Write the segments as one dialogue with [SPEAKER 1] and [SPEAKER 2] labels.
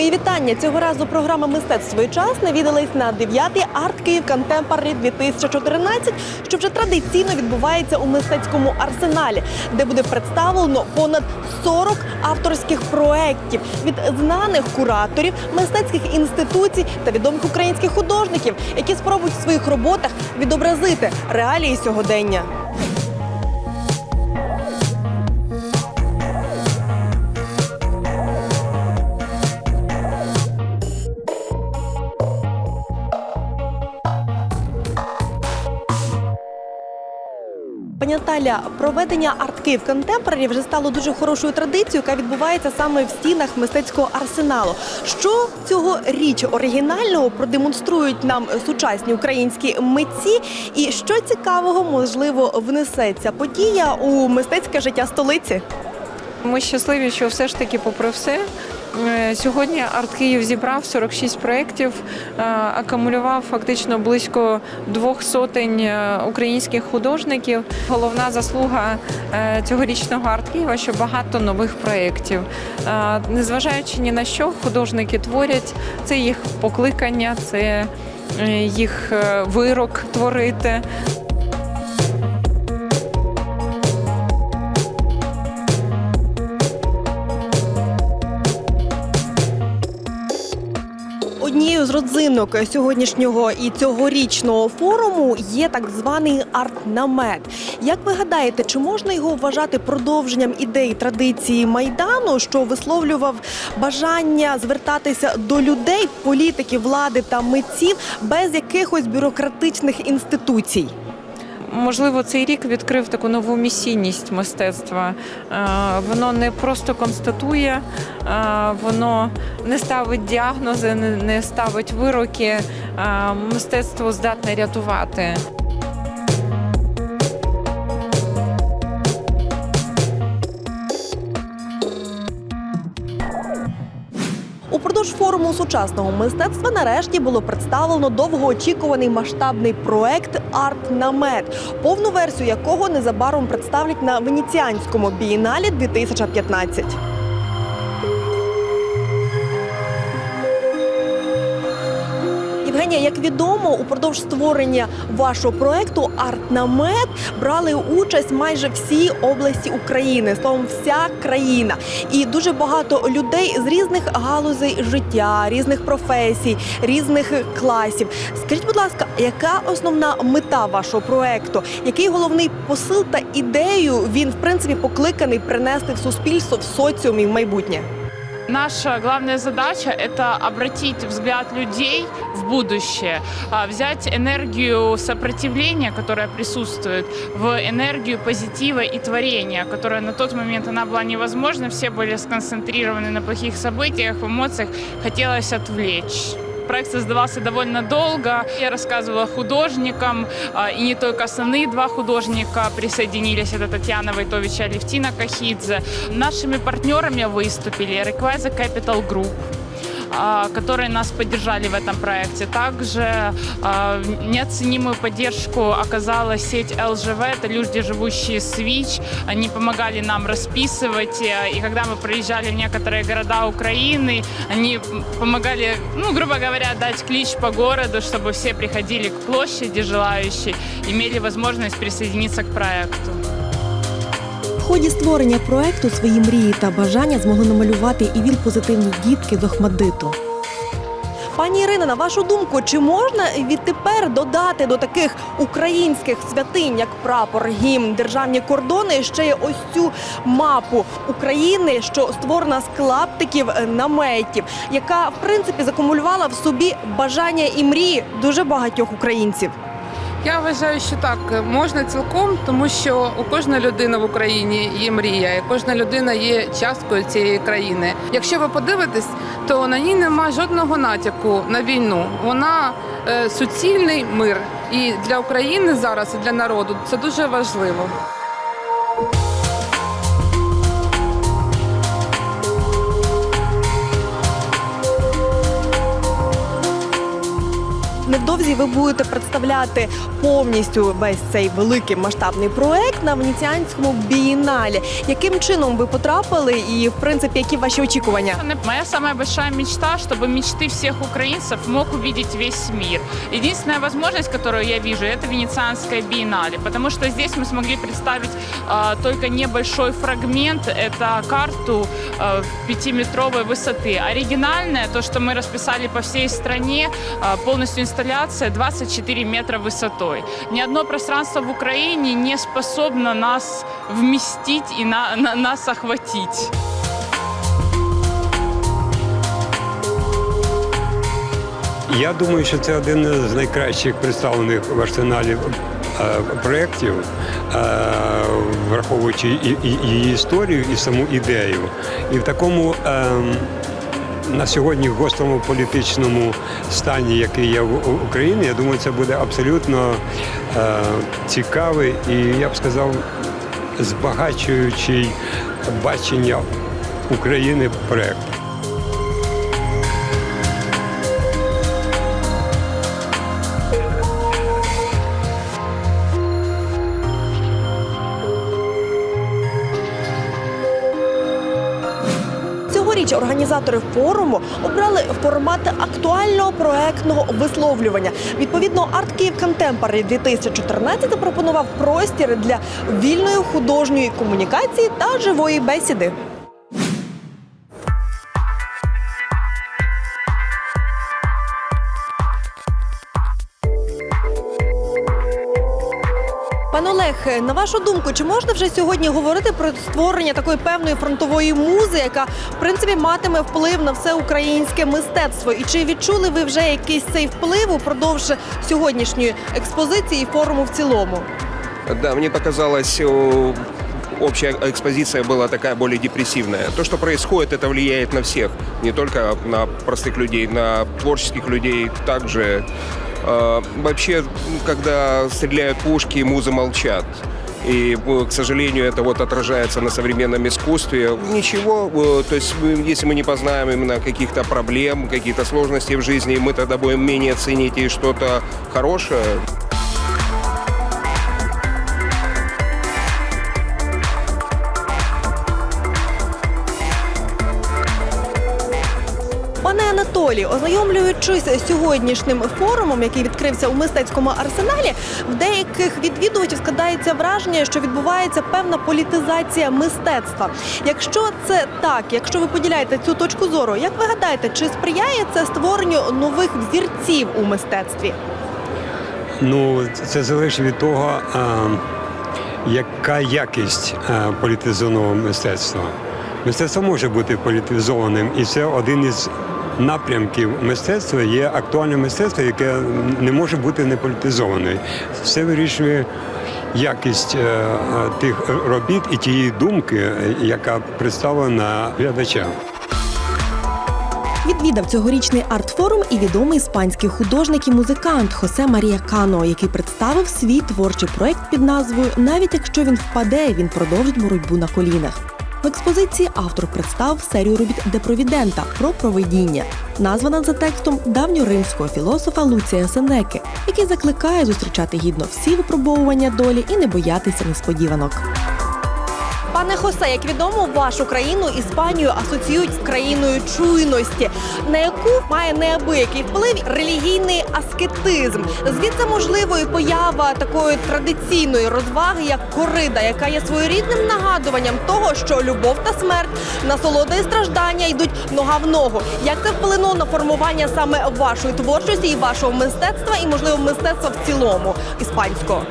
[SPEAKER 1] Мої вітання. Цього разу програма Мистецтво своєчасне віддалась на 9-й арт Київ Контемпорарі 2014, що вже традиційно відбувається у мистецькому арсеналі, де буде представлено понад 40 авторських проєктів від знаних кураторів, мистецьких інституцій та відомих українських художників, які спробують в своїх роботах відобразити реалії сьогодення. Наталя, проведення арт Київ Контемпорарі вже стало дуже хорошою традицією, яка відбувається саме в стінах мистецького арсеналу. Що цьогоріч оригінального продемонструють нам сучасні українські митці, і що цікавого можливо внесе ця подія у мистецьке життя столиці?
[SPEAKER 2] Ми щасливі, що все ж таки, попри все, сьогодні Арт Київ зібрав 46 проєктів, е, акумулював фактично близько двох сотень е, українських художників. Головна заслуга е, цьогорічного Арт Києва, що багато нових проєктів. Е, Незважаючи ні на що, художники творять, це їх покликання, це е, їх е, вирок творити.
[SPEAKER 1] Однією з родзинок сьогоднішнього і цьогорічного форуму є так званий арт-намет. Як ви гадаєте, чи можна його вважати продовженням ідей традиції майдану, що висловлював бажання звертатися до людей, політиків, влади та митців без якихось бюрократичних інституцій?
[SPEAKER 2] Можливо, цей рік відкрив таку нову місійність мистецтва. Е, Воно не просто констатує, е, воно не ставить діагнози, не- ставить вироки. Е, Мистецтво здатне рятувати.
[SPEAKER 1] Упродовж форуму сучасного мистецтва нарешті було представлено довгоочікуваний масштабний проект Арт Намет, повну версію якого незабаром представлять на венеціанському бієналі 2015. Євгенія, як відомо, упродовж створення вашого проекту Артнамет брали участь майже всі області України, словом, вся країна, і дуже багато людей з різних галузей життя, різних професій, різних класів. Скажіть, будь ласка, яка основна мета вашого проекту? Який головний посил та ідею він в принципі покликаний принести в суспільство, в соціум і в майбутнє?
[SPEAKER 3] Наша главная задача – это обратить взгляд людей в будущее, а, взять энергию сопротивления, которая присутствует, в энергию позитива и творения, которая на тот момент она была невозможна, все были сконцентрированы на плохих событиях, в эмоциях, хотелось отвлечь. Проект создавался довольно долго. Я рассказывала художникам, а, и не только основные два художника присоединились. Это Татьяна Войтович и Алевтина Кахидзе. Нашими партнерами выступили Request Capital Group а, которые нас поддержали в этом проекте. Также а, неоценимую поддержку оказала сеть ЛЖВ, это люди, живущие с ВИЧ. Они помогали нам расписывать, э, и когда мы проезжали в некоторые города Украины, они помогали, ну, грубо говоря, дать клич по городу, чтобы все приходили к площади желающие, имели возможность присоединиться к проекту.
[SPEAKER 1] Ході створення проекту свої мрії та бажання змогли намалювати і він позитивні дітки з Охмадиту. Пані Ірина, на вашу думку, чи можна відтепер додати до таких українських святинь, як прапор, гімн, державні кордони, ще й ось цю мапу України, що створена з клаптиків наметів, яка в принципі закумулювала в собі бажання і мрії дуже багатьох українців?
[SPEAKER 4] Я вважаю, що так можна цілком, тому що у кожної людини в Україні є мрія, і кожна людина є часткою цієї країни. Якщо ви подивитесь, то на ній нема жодного натяку на війну. Вона е, суцільний мир. І для України зараз, і для народу це дуже важливо.
[SPEAKER 1] невдовзі ви будете представляти повністю весь цей великий масштабний проект на Венеціанському бієналі. Яким чином ви потрапили, і в принципі, які ваші очікування?
[SPEAKER 3] Моя самая большая мечта, чтобы мечты всех украинцев мог увидеть весь мир. Единственная возможность, которую я вижу, это Венецианская биеннале, потому что здесь мы смогли представить а, только небольшой фрагмент, это карту а, пятиметровой высоты. Оригинальная, то, что мы расписали по всей стране, а, полностью инсталляция 24 метра высотой. Ни одно пространство в Украине не способно нас вместить и на- на- нас охватить.
[SPEAKER 5] Я думаю, що це один з найкращих представлених в арсеналі е, проєктів, е, враховуючи і, і, і історію, і саму ідею. І в такому е, на сьогодні в гострому політичному стані, який є в Україні, я думаю, це буде абсолютно е, цікавий і я б сказав, збагачуючий бачення України проєкт.
[SPEAKER 1] Організатори форуму обрали формат актуального проектного висловлювання. Відповідно, Арт Київ Contemporary 2014 запропонував простір для вільної художньої комунікації та живої бесіди. Пане Олег, на вашу думку, чи можна вже сьогодні говорити про створення такої певної фронтової музи, яка в принципі матиме вплив на все українське мистецтво? І чи відчули ви вже якийсь цей вплив упродовж сьогоднішньої експозиції і форуму в цілому?
[SPEAKER 6] Да, мне показалось, э, общая экспозиция была такая более депрессивная. То, что происходит, это влияет на всех, не только на простых людей, на творческих людей также. Э, Вообще, когда стреляют пушки, музы молчат. И, э, к сожалению, это вот отражается на современном искусстве. Ничего, э, то есть если мы не познаем именно каких-то проблем, каких-то сложностей в жизни, мы тогда будем менее ценить и что-то хорошее.
[SPEAKER 1] Пане Анатолій, ознайомлюючись сьогоднішнім форумом, який відкрився у мистецькому арсеналі, в деяких відвідувачів складається враження, що відбувається певна політизація мистецтва. Якщо це так, якщо ви поділяєте цю точку зору, як ви гадаєте, чи сприяє це створенню нових взірців у мистецтві?
[SPEAKER 5] Ну, це залежить від того, яка якість політизованого мистецтва. Мистецтво може бути політизованим, і це один із напрямків мистецтва є актуальне мистецтво, яке не може бути не політизоване. Все вирішує якість е, тих робіт і тієї думки, яка представлена глядачам.
[SPEAKER 1] Відвідав цьогорічний арт-форум і відомий іспанський художник і музикант Хосе Марія Кано, який представив свій творчий проект під назвою Навіть якщо він впаде, він продовжить боротьбу на колінах. В експозиції автор представ серію робіт Де Провідента про провидіння, названа за текстом давньоримського філософа Луція Сенеки, який закликає зустрічати гідно всі випробовування долі і не боятися несподіванок. Пане Хосе, як відомо, вашу країну Іспанію асоціюють з країною чуйності, на яку має неабиякий вплив релігійний аскетизм. Звідси можливо і поява такої традиційної розваги, як корида, яка є своєрідним нагадуванням того, що любов та смерть, насолода і страждання йдуть нога в ногу. Як це вплинуло на формування саме вашої творчості і вашого мистецтва, і можливо мистецтва в цілому іспанського?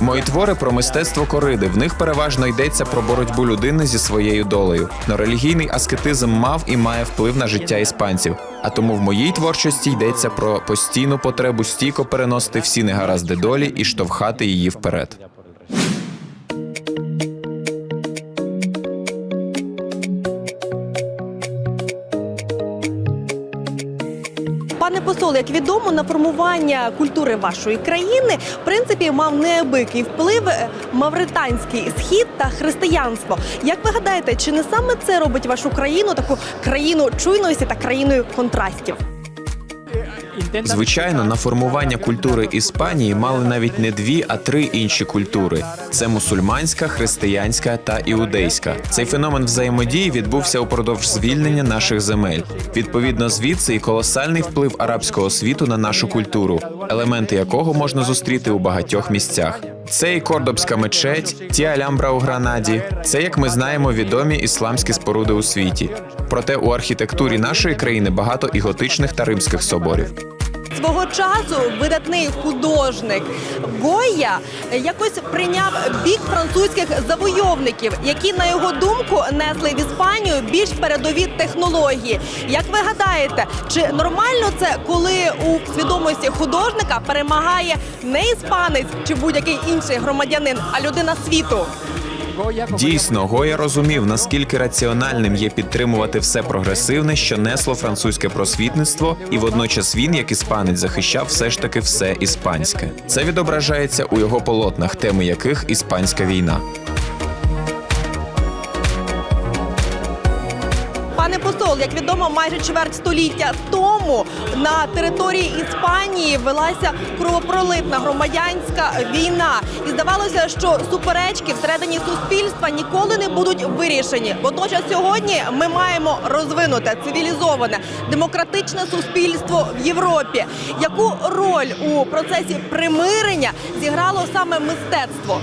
[SPEAKER 7] Мої твори про мистецтво кориди. В них переважно йдеться про боротьбу людини зі своєю долею. Но релігійний аскетизм мав і має вплив на життя іспанців. А тому в моїй творчості йдеться про постійну потребу стійко переносити всі негаразди долі і штовхати її вперед.
[SPEAKER 1] Пане посол, як відомо, на формування культури вашої країни в принципі мав неабикий вплив е, мавританський схід та християнство. Як ви гадаєте, чи не саме це робить вашу країну таку країну чуйності та країною контрастів?
[SPEAKER 7] Звичайно, на формування культури Іспанії мали навіть не дві, а три інші культури: це мусульманська, християнська та іудейська. Цей феномен взаємодії відбувся упродовж звільнення наших земель. Відповідно, звідси і колосальний вплив арабського світу на нашу культуру, елементи якого можна зустріти у багатьох місцях. Це і Кордобська мечеть, ті Алямбра у Гранаді. Це, як ми знаємо, відомі ісламські споруди у світі. Проте у архітектурі нашої країни багато і готичних та римських соборів.
[SPEAKER 1] Свого часу видатний художник Гойя якось прийняв бік французьких завойовників, які, на його думку, несли в Іспанію більш передові технології. Як ви гадаєте, чи нормально це, коли у свідомості художника перемагає не іспанець чи будь-який інший громадянин, а людина світу?
[SPEAKER 7] Дійсно, Гоя розумів, наскільки раціональним є підтримувати все прогресивне, що несло французьке просвітництво, і водночас він, як іспанець, захищав все ж таки все іспанське. Це відображається у його полотнах, теми яких іспанська війна.
[SPEAKER 1] Пане посол, як відомо, майже чверть століття тому на території Іспанії велася кровопролитна громадянська війна, і здавалося, що суперечки всередині суспільства ніколи не будуть вирішені. Водночас сьогодні ми маємо розвинуте цивілізоване демократичне суспільство в Європі. Яку роль у процесі примирення зіграло саме мистецтво?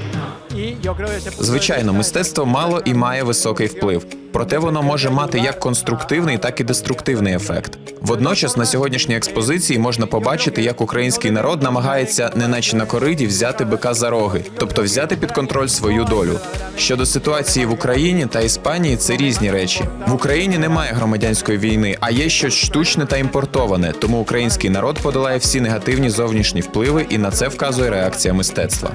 [SPEAKER 7] Звичайно, мистецтво мало і має високий вплив. Проте воно може мати як конструктивний, так і деструктивний ефект. Водночас на сьогоднішній експозиції можна побачити, як український народ намагається, неначе на кориді, взяти бика за роги, тобто взяти під контроль свою долю. Щодо ситуації в Україні та Іспанії, це різні речі. В Україні немає громадянської війни, а є щось штучне та імпортоване. Тому український народ подолає всі негативні зовнішні впливи, і на це вказує реакція мистецтва.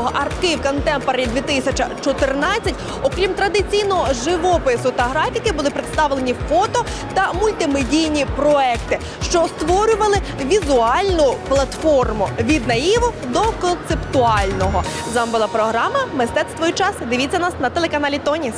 [SPEAKER 1] 9-го Арт Київ Contemporary 2014, окрім традиційного живопису та графіки, були представлені фото та мультимедійні проекти, що створювали візуальну платформу від наїву до концептуального. З вами була програма Мистецтво і час. Дивіться нас на телеканалі Тоніс.